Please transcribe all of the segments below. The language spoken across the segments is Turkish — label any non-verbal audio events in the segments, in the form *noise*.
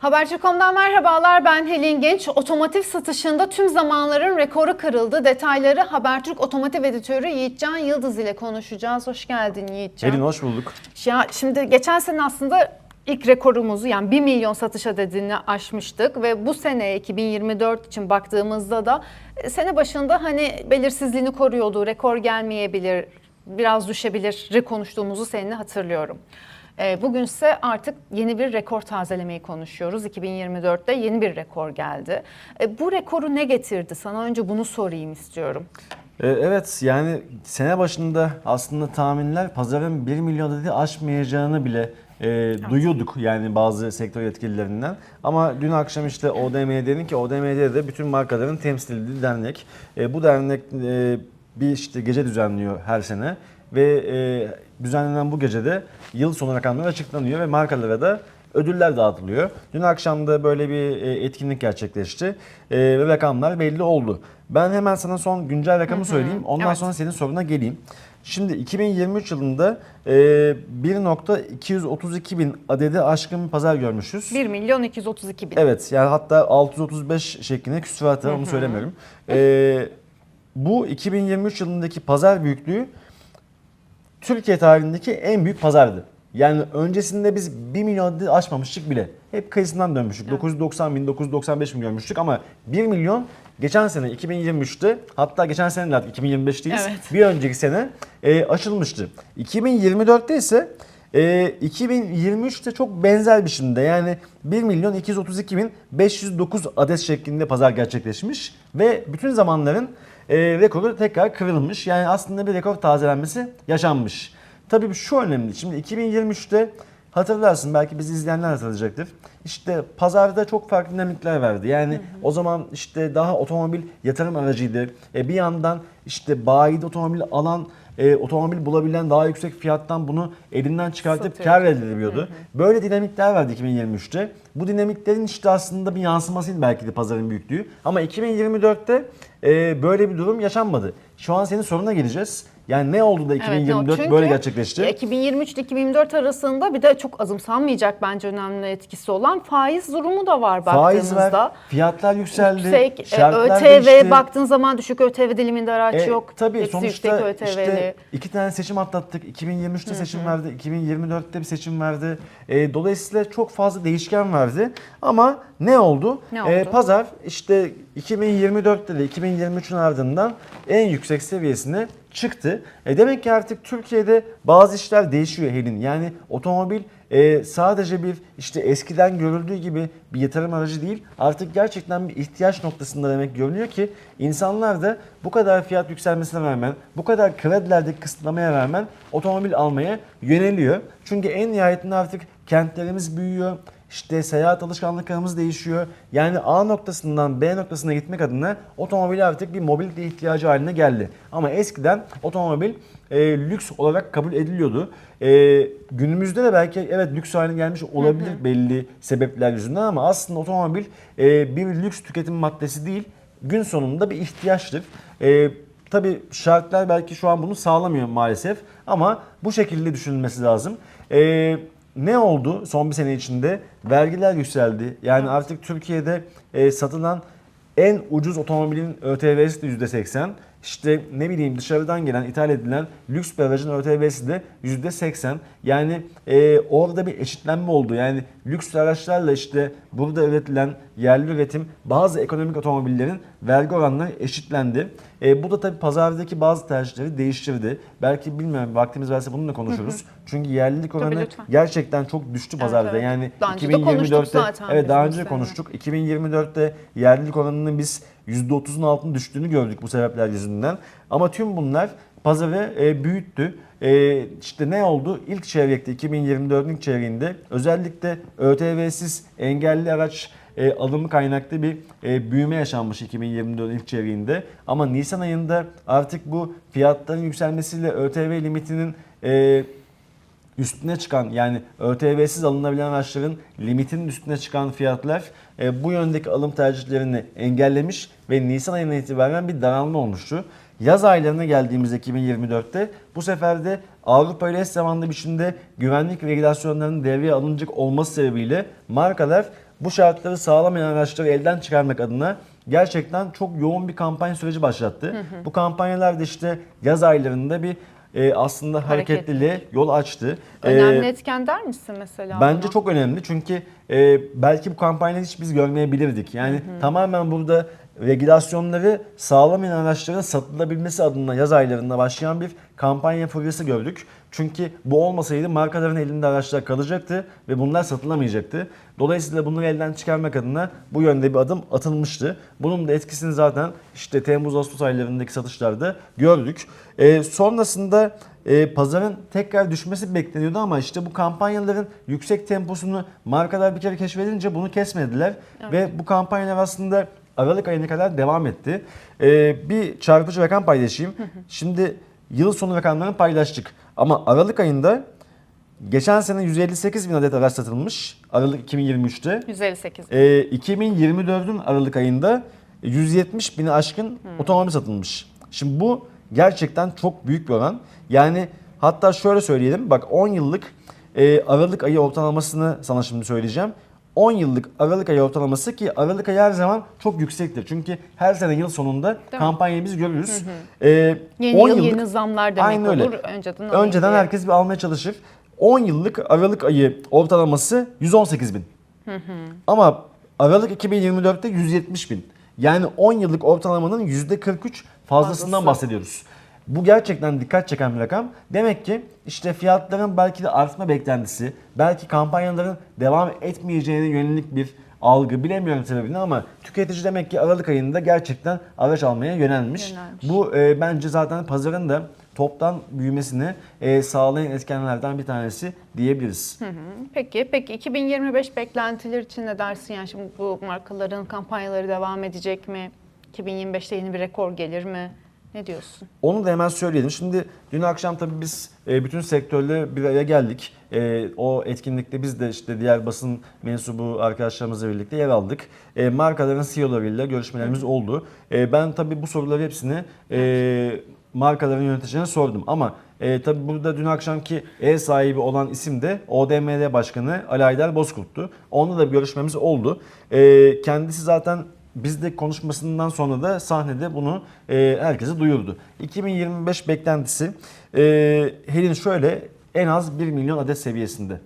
Haberci.com'dan merhabalar ben Helin Genç. Otomotiv satışında tüm zamanların rekoru kırıldı. Detayları Habertürk Otomotiv Editörü Yiğitcan Yıldız ile konuşacağız. Hoş geldin Yiğitcan. Elin hoş bulduk. Ya şimdi geçen sene aslında ilk rekorumuzu yani 1 milyon satış adedini aşmıştık ve bu sene 2024 için baktığımızda da e, sene başında hani belirsizliğini koruyordu. Rekor gelmeyebilir, biraz düşebilir konuştuğumuzu seninle hatırlıyorum. E, Bugünse artık yeni bir rekor tazelemeyi konuşuyoruz. 2024'te yeni bir rekor geldi. E, Bu rekoru ne getirdi? Sana önce bunu sorayım istiyorum. Ee, Evet yani sene başında aslında tahminler pazarın 1 milyon adedi aşmayacağını bile e, duyuyorduk yani bazı sektör yetkililerinden. Ama dün akşam işte ODM'nin ki ODM'de de bütün markaların temsil edildiği dernek. E, bu dernek e, bir işte gece düzenliyor her sene ve e, düzenlenen bu gecede yıl sonu rakamları açıklanıyor ve markalara da ödüller dağıtılıyor. Dün akşam da böyle bir e, etkinlik gerçekleşti E, ve rakamlar belli oldu. Ben hemen sana son güncel rakamı söyleyeyim. Ondan Evet. sonra senin soruna geleyim. Şimdi 2023 yılında e, 1.232 bin adedi aşkın pazar görmüşüz. 1 milyon 232 bin. Evet yani hatta 635 şeklinde küsuratı onu söylemiyorum. E, bu 2023 yılındaki pazar büyüklüğü Türkiye tarihindeki en büyük pazardı. Yani öncesinde biz 1 milyon adedi aşmamıştık bile. Hep kıyısından dönmüştük. 990 bin, 995 bin görmüştük ama 1 milyon geçen sene 2023'te hatta geçen sene de artık 2025'teyiz. Evet. Bir önceki sene e, aşılmıştı. 2024'te ise e, 2023'te çok benzer biçimde yani 1 milyon 232 bin 509 adet şeklinde pazar gerçekleşmiş ve bütün zamanların e, rekoru tekrar kırılmış. Yani aslında bir rekor tazelenmesi yaşanmış. Tabii şu önemli. Şimdi 2023'te hatırlarsın belki bizi izleyenler hatırlayacaktır. İşte pazarda çok farklı dinamikler verdi. Yani o zaman işte daha otomobil yatırım aracıydı. E, bir yandan işte bayide otomobil alan e, otomobil bulabilen daha yüksek fiyattan bunu elinden çıkartıp Satıyor. kar elde edebiliyordu. Böyle dinamikler vardı 2023'te. Bu dinamiklerin işte aslında bir yansımasıydı belki de pazarın büyüklüğü. Ama 2024'te e, böyle bir durum yaşanmadı. Şu an senin soruna geleceğiz. Yani ne oldu da Evet, 2024 çünkü böyle gerçekleşti? 2023 ile 2024 arasında bir de çok azımsanmayacak bence önemli etkisi olan faiz durumu da var Faiz baktığımızda. var, fiyatlar yükseldi, Yüksek e, şartlar ÖTV değişti. baktığın zaman düşük ÖTV diliminde araç E, yok. Tabii Hepsi sonuçta yüksek işte iki tane seçim atlattık. 2023'te seçim vardı, 2024'te bir seçim vardı. E, dolayısıyla çok fazla değişken vardı. Ama ne oldu? Ne E, oldu? pazar işte 2024'te de 2023'ün ardından en yüksek seviyesine çıktı. E, demek ki artık Türkiye'de bazı işler değişiyor Helin. Yani otomobil e, sadece bir işte eskiden görüldüğü gibi bir yatırım aracı değil. Artık gerçekten bir ihtiyaç noktasında demek görünüyor ki insanlar da bu kadar fiyat yükselmesine rağmen, bu kadar kredilerdeki kısıtlamaya rağmen otomobil almaya yöneliyor. Çünkü en nihayetinde artık kentlerimiz büyüyor. İşte seyahat alışkanlıklarımız değişiyor. Yani A noktasından B noktasına gitmek adına otomobil artık bir mobilite ihtiyacı haline geldi. Ama eskiden otomobil e, lüks olarak kabul ediliyordu. E, günümüzde de belki evet lüks haline gelmiş olabilir belli sebepler yüzünden ama aslında otomobil e, bir lüks tüketim maddesi değil. Gün sonunda bir ihtiyaçtır. E, Tabii şartlar belki şu an bunu sağlamıyor maalesef ama bu şekilde düşünülmesi lazım. E, ne oldu son bir sene içinde? Vergiler yükseldi. Yani artık Türkiye'de e, satılan en ucuz otomobilin ÖTV'si de %80. İşte ne bileyim dışarıdan gelen, ithal edilen lüks bir aracın ÖTV'si de %80. Yani e, orada bir eşitlenme oldu. Yani lüks araçlarla işte burada üretilen yerli üretim bazı ekonomik otomobillerin vergi oranları eşitlendi. E, bu da tabii pazardaki bazı tercihleri değiştirdi. Belki bilmiyorum vaktimiz varsa bununla konuşuruz. Çünkü yerlilik oranı lütfen. gerçekten çok düştü pazarda. evet. Yani Daha önce de konuştuk 2024'te zaten evet daha önce konuştuk. 2024'te yerlilik oranının biz %30'un altında düştüğünü gördük bu sebepler yüzünden. Ama tüm bunlar pazarı e, büyüttü. E, işte ne oldu? İlk çeyrekte 2024'ün ilk çeyreğinde özellikle ÖTV'siz engelli araç e, alımı kaynaklı bir e, büyüme yaşanmış 2024 ilk çeyreğinde. Ama Nisan ayında artık bu fiyatların yükselmesiyle ÖTV limitinin e, üstüne çıkan yani ÖTV'siz alınabilen araçların limitinin üstüne çıkan fiyatlar e, bu yöndeki alım tercihlerini engellemiş ve Nisan ayından itibaren bir daralma olmuştu. Yaz aylarına geldiğimizde 2024'te bu sefer de Avrupa ile eş zamanlı biçimde güvenlik regülasyonlarının devreye alınacak olması sebebiyle markalar bu şartları sağlamayan araçları elden çıkarmak adına gerçekten çok yoğun bir kampanya süreci başlattı. Bu kampanyalar da işte yaz aylarında bir e, aslında hareketliliğe yol açtı. Önemli E, etken der misin mesela? Bence buna? çok önemli çünkü e, belki bu kampanyayı hiç biz görmeyebilirdik. Yani tamamen burada regülasyonları sağlamayan araçların satılabilmesi adına yaz aylarında başlayan bir kampanya furyası gördük. Çünkü bu olmasaydı markaların elinde araçlar kalacaktı ve bunlar satılamayacaktı. Dolayısıyla bunları elden çıkarmak adına bu yönde bir adım atılmıştı. Bunun da etkisini zaten işte Temmuz-Ağustos aylarındaki satışlarda gördük. E, sonrasında e, pazarın tekrar düşmesi bekleniyordu ama işte bu kampanyaların yüksek temposunu markalar bir kere keşfedince bunu kesmediler. Ve bu kampanyalar aslında Aralık ayına kadar devam etti. E, bir çarpıcı rakam paylaşayım. Şimdi yıl sonu rakamlarını paylaştık. Ama Aralık ayında geçen sene 158 bin adet araç satılmış. Aralık 2023'te. 158. E, 2024'ün Aralık ayında 170 bini aşkın otomobil satılmış. Şimdi bu gerçekten çok büyük bir oran. Yani hatta şöyle söyleyelim. Bak 10 yıllık e, Aralık ayı ortalamasını sana şimdi söyleyeceğim. 10 yıllık Aralık ayı ortalaması ki Aralık ayı her zaman çok yüksektir. Çünkü her sene yıl sonunda Değil mi? kampanyayı biz görürüz. E, Yeni 10 yıl yıllık- yeni zamlar demek Aynen öyle. olur. Önceden Önceden diye. herkes bir almaya çalışır. 10 yıllık Aralık ayı ortalaması 118 bin. Ama Aralık 2024'te 170 bin. Yani 10 yıllık ortalamanın %43 fazlasından Fazlası. bahsediyoruz. Bu gerçekten dikkat çeken bir rakam. Demek ki işte fiyatların belki de artma beklentisi, belki kampanyaların devam etmeyeceğine yönelik bir algı bilemiyorum sebebini ama tüketici demek ki Aralık ayında gerçekten araç almaya yönelmiş. Yönelmiş. Bu e, bence zaten pazarın da toptan büyümesini e, sağlayan etkenlerden bir tanesi diyebiliriz. Peki, peki 2025 beklentiler için ne dersin? Yani şimdi bu markaların kampanyaları devam edecek mi? 2025'te yeni bir rekor gelir mi? Ne diyorsun? Onu da hemen söyleyelim. Şimdi dün akşam tabii biz e, bütün sektörle bir araya geldik. E, O etkinlikte biz de işte diğer basın mensubu arkadaşlarımızla birlikte yer aldık. E, Markaların CEO'larıyla görüşmelerimiz oldu. Ben tabii bu soruları hepsini e, markaların yöneticilerine sordum. Ama e, tabii burada dün akşamki ev sahibi olan isim de ODMD Başkanı Ali Aydar Bozkurt'tu. Onunla da bir görüşmemiz oldu. E, Kendisi zaten Bizde konuşmasından sonra da sahnede bunu e, herkese duyurdu. 2025 beklentisi e, Helin şöyle en az 1 milyon adet seviyesinde.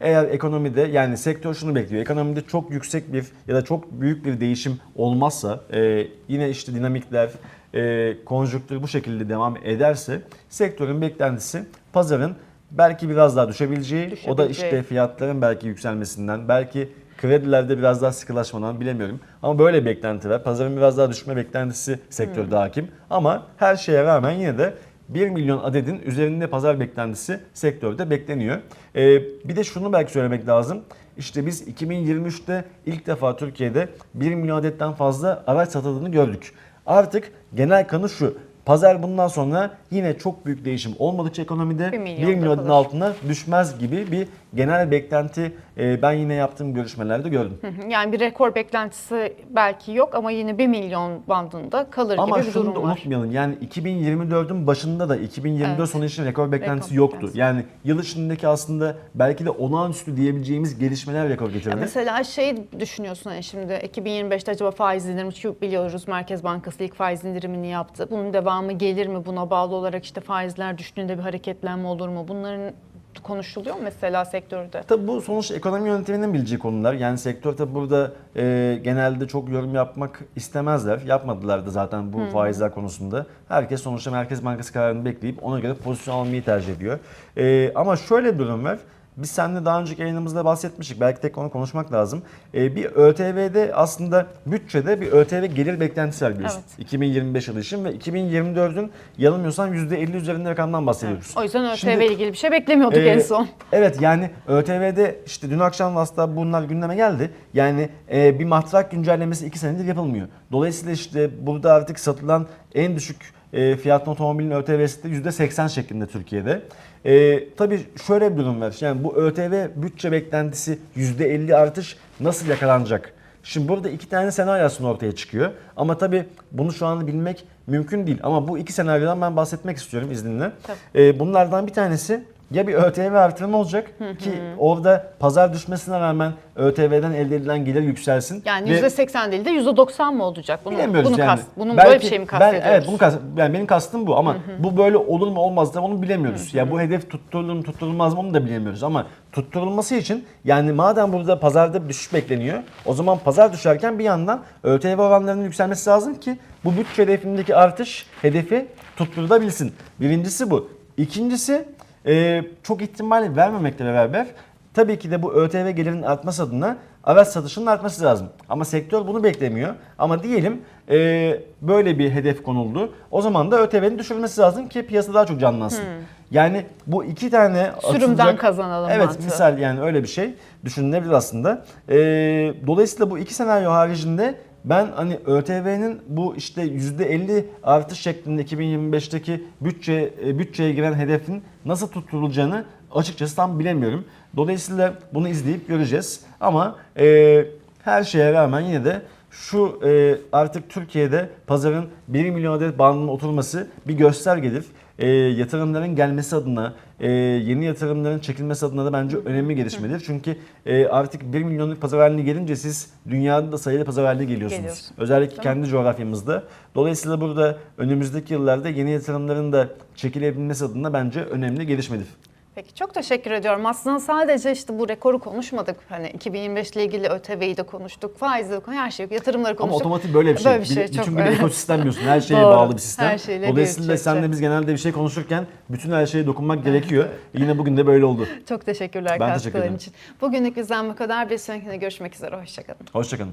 Eğer ekonomide yani sektör şunu bekliyor. Ekonomide çok yüksek bir ya da çok büyük bir değişim olmazsa e, yine işte dinamikler, e, konjonktür bu şekilde devam ederse sektörün beklentisi pazarın belki biraz daha düşebileceği, o da Düşebileceği. işte fiyatların belki yükselmesinden, belki kredilerde biraz daha sıkılaşmadan bilemiyorum. Ama böyle bir beklenti var. Pazarın biraz daha düşme beklentisi sektörde hakim. Ama her şeye rağmen yine de 1 milyon adedin üzerinde pazar beklentisi sektörde bekleniyor. Ee, bir de şunu belki söylemek lazım. İşte biz 2023'te ilk defa Türkiye'de 1 milyon adetten fazla araç satıldığını gördük. Artık genel kanı şu. Pazar bundan sonra yine çok büyük değişim olmadıkça ekonomide Bir 1 milyonda milyon adedin kalır. altına düşmez gibi bir genel beklenti e, ben yine yaptığım görüşmelerde gördüm. Hı hı. Yani bir rekor beklentisi belki yok ama yine 1 milyon bandında kalır Ama gibi bir şunu durum da var. unutmayalım. Yani 2024'ün başında da 2024 Evet. sonu için rekor beklentisi Rekor yoktu. beklentisi. Yani yıl içindeki aslında belki de olağanüstü diyebileceğimiz gelişmeler rekor Ya getirdi. mesela şey düşünüyorsun hani şimdi 2025'te acaba faiz indirimi çünkü biliyoruz Merkez Bankası ilk faiz indirimini yaptı. Bunun devamı gelir mi? Buna bağlı olarak işte faizler düştüğünde bir hareketlenme olur mu? Bunların konuşuluyor mu mesela sektörde? Tabii bu sonuçta ekonomi yönetiminin bileceği konular. Yani sektör tabii burada e, genelde çok yorum yapmak istemezler. Yapmadılar da zaten bu faizler konusunda. Herkes sonuçta Merkez Bankası kararını bekleyip ona göre pozisyon almayı tercih ediyor. E, ama şöyle bir durum var. Biz seninle daha önceki yayınımızda bahsetmiştik. Belki tek onu konuşmak lazım. E, bir ÖTV'de aslında bütçede bir ÖTV gelir beklentisi var biliyorsun. Evet. 2025 yılı için ve 2024'ün yanılmıyorsam %50 üzerinde rakamdan bahsediyoruz. O yüzden ÖTV Şimdi- ile ilgili bir şey beklemiyorduk ee, en son. *laughs* Evet yani ÖTV'de işte dün akşam aslında bunlar gündeme geldi. Yani e, bir matrak güncellemesi 2 senedir yapılmıyor. Dolayısıyla işte burada artık satılan en düşük e, fiyatlı otomobilin ÖTV'si de %80 şeklinde Türkiye'de. E, tabii şöyle bir durum var. Yani bu ÖTV bütçe beklentisi %50 artış nasıl yakalanacak? Şimdi burada iki tane senaryo aslında ortaya çıkıyor. Ama tabii bunu şu anda bilmek mümkün değil. Ama bu iki senaryodan ben bahsetmek istiyorum izninle. Tabii. Ee, bunlardan bir tanesi ya bir ÖTV artırımı olacak ki orada pazar düşmesine rağmen ÖTV'den elde edilen gelir yükselsin. Yani Ve- %80 değil de %90 mı olacak? Bunu, Bilemiyoruz bunu yani. kast- bunun Belki- böyle bir şey mi ben, kastediyoruz? evet bunu kast, yani benim kastım bu ama bu böyle olur mu olmaz da onu bilemiyoruz. Ya bu hedef tutturulur mu tutturulmaz mı onu da bilemiyoruz ama tutturulması için yani madem burada pazarda bir düşüş bekleniyor o zaman pazar düşerken bir yandan ÖTV oranlarının yükselmesi lazım ki bu bütçe hedefindeki artış hedefi tutturulabilsin. Birincisi bu. İkincisi e, çok ihtimal vermemekle beraber Tabii ki de bu ÖTV gelirinin artması adına araç satışının artması lazım. Ama sektör bunu beklemiyor. Ama diyelim e, böyle bir hedef konuldu. O zaman da ÖTV'nin düşürülmesi lazım ki piyasa daha çok canlansın. Yani bu iki tane Sürümden atılacak- kazanalım Evet mantığı. misal yani öyle bir şey düşünülebilir aslında. E, dolayısıyla bu iki senaryo haricinde ben hani ÖTV'nin bu işte %50 artış şeklinde 2025'teki bütçe e, bütçeye giren hedefin nasıl tutturulacağını açıkçası tam bilemiyorum. Dolayısıyla bunu izleyip göreceğiz. Ama e, her şeye rağmen yine de şu e, artık Türkiye'de pazarın 1 milyon adet bandının oturması bir göstergedir. E, yatırımların gelmesi adına, e, yeni yatırımların çekilmesi adına da bence önemli gelişmedir. Çünkü e, artık 1 milyonluk pazar haline gelince siz dünyada da sayılı pazar haline geliyorsunuz. Geliyorsun. Özellikle kendi coğrafyamızda. Dolayısıyla burada önümüzdeki yıllarda yeni yatırımların da çekilebilmesi adına bence önemli gelişmedir. Peki çok teşekkür ediyorum. Aslında sadece işte bu rekoru konuşmadık. Hani 2025 ile ilgili ÖTV'yi de konuştuk, faizi de konuştuk, her şeyi, yatırımları Ama konuştuk. otomatik böyle bir şey. Böyle bir şey, Bir- çok- bütün bir ekosistem diyorsun. Her şeye *laughs* Doğru. bağlı bir sistem. Her şeyle Dolayısıyla senle biz genelde bir şey konuşurken bütün her şeye dokunmak gerekiyor. Yine bugün de böyle oldu. Çok teşekkürler Ben teşekkür ederim. için. Bugünlük bizden bu kadar. Bir sonrakine görüşmek üzere. Hoşçakalın. Hoşçakalın.